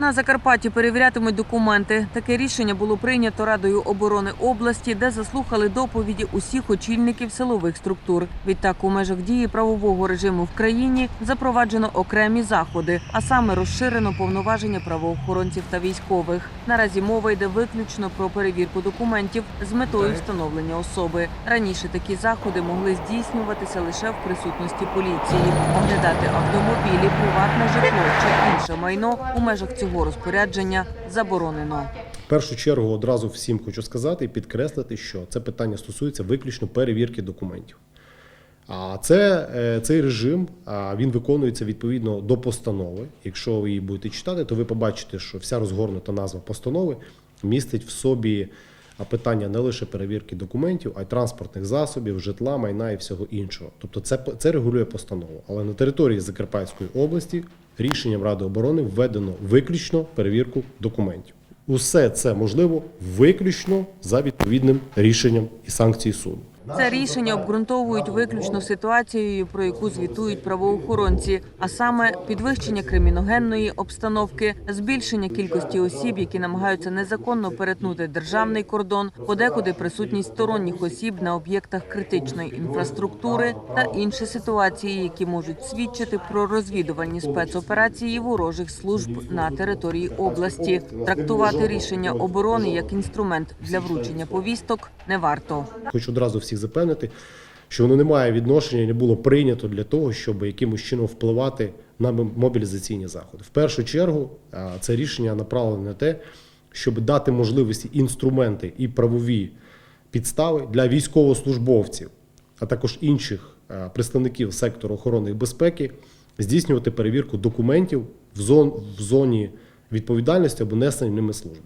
На Закарпатті перевірятимуть документи. Таке рішення було прийнято Радою оборони області, де заслухали доповіді усіх очільників силових структур. Відтак, у межах дії правового режиму в країні запроваджено окремі заходи, а саме розширено повноваження правоохоронців та військових. Наразі мова йде виключно про перевірку документів з метою встановлення особи. Раніше такі заходи могли здійснюватися лише в присутності поліції, оглядати автомобілі, приватне житло чи інше майно у межах цього розпорядження заборонено. В першу чергу одразу всім хочу сказати і підкреслити, що це питання стосується виключно перевірки документів. А це, е, цей режим він виконується відповідно до постанови. Якщо ви її будете читати, то ви побачите, що вся розгорнута назва постанови містить в собі а, питання не лише перевірки документів, а й транспортних засобів, житла, майна і всього іншого. Тобто це, це регулює постанову. Але на території Закарпатської області рішенням Ради оборони введено виключно перевірку документів. Усе це можливо виключно за відповідним рішенням і санкції суду. Це рішення обґрунтовують виключно ситуацією, про яку звітують правоохоронці, а саме підвищення криміногенної обстановки, збільшення кількості осіб, які намагаються незаконно перетнути державний кордон, подекуди присутність сторонніх осіб на об'єктах критичної інфраструктури та інші ситуації, які можуть свідчити про розвідувальні спецоперації ворожих служб на території області. Трактувати рішення оборони як інструмент для вручення повісток не варто. Хочу одразу всіх запевнити, що воно не має відношення, і не було прийнято для того, щоб якимось чином впливати на мобілізаційні заходи. В першу чергу це рішення направлене на те, щоб дати можливості інструменти і правові підстави для військовослужбовців, а також інших представників сектору охорони і безпеки здійснювати перевірку документів в зоні відповідальності або несення ними служби.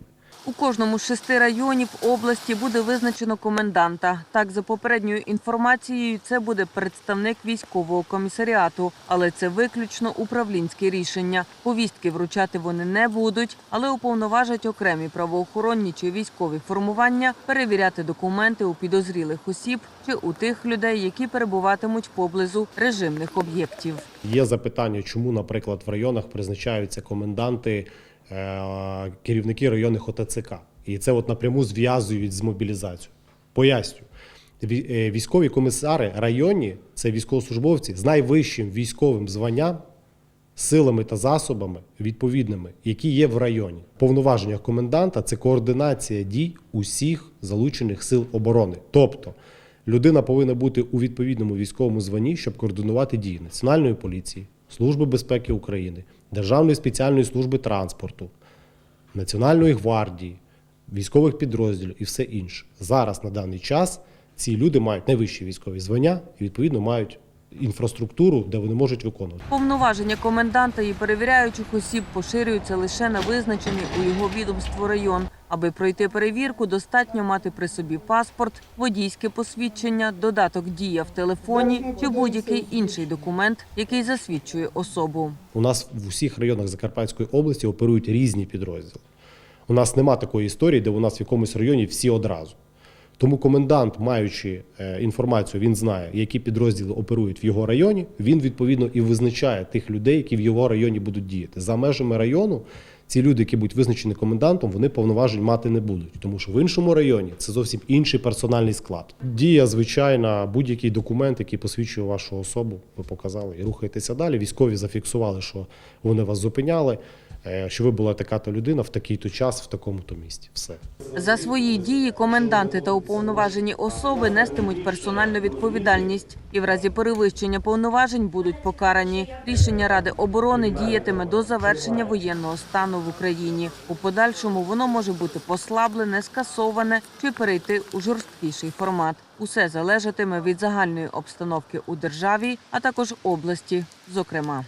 У кожному з шести районів області буде визначено коменданта. Так, за попередньою інформацією, це буде представник військового комісаріату, але це виключно управлінське рішення. Повістки вручати вони не будуть, але уповноважать окремі правоохоронні чи військові формування перевіряти документи у підозрілих осіб чи у тих людей, які перебуватимуть поблизу режимних об'єктів. Є запитання, чому, наприклад, в районах призначаються коменданти, керівники районних ОТЦК. І це от напряму зв'язують з мобілізацією. Поясню. Е, Військові комісари районні це військовослужбовці з найвищим військовим званням, силами та засобами відповідними, які є в районі. Повноваження коменданта це координація дій усіх залучених сил оборони. Тобто людина повинна бути у відповідному військовому званні, щоб координувати дії Національної поліції, Служби безпеки України, Державної спеціальної служби транспорту, Національної гвардії, військових підрозділів і все інше. Зараз на даний час ці люди мають найвищі військові звання і відповідно мають інфраструктуру, де вони можуть виконувати. Повноваження коменданта і перевіряючих осіб поширюються лише на визначений у його відомство район. Аби пройти перевірку, достатньо мати при собі паспорт, водійське посвідчення, додаток дія в телефоні чи будь-який інший документ, який засвідчує особу. У нас в усіх районах Закарпатської області оперують різні підрозділи. У нас нема такої історії, де у нас в якомусь районі всі одразу. Тому комендант, маючи е, інформацію, він знає, які підрозділи оперують в його районі. Він відповідно і визначає тих людей, які в його районі будуть діяти. За межами району ці люди, які будуть визначені комендантом, вони повноважень мати не будуть, тому що в іншому районі це зовсім інший персональний склад. Дія звичайна, будь-який документ, який посвідчує вашу особу, ви показали і рухаєтеся далі. Військові зафіксували, що вони вас зупиняли, що ви була така-то людина в такий-то час, в такому-то місті. Все. За свої дії коменданти та уповноважені особи нестимуть персональну відповідальність і в разі перевищення повноважень будуть покарані. Рішення Ради оборони діятиме до завершення воєнного стану в Україні. У подальшому воно може бути послаблене, скасоване чи перейти у жорсткіший формат. Усе залежатиме від загальної обстановки у державі, а також області, зокрема.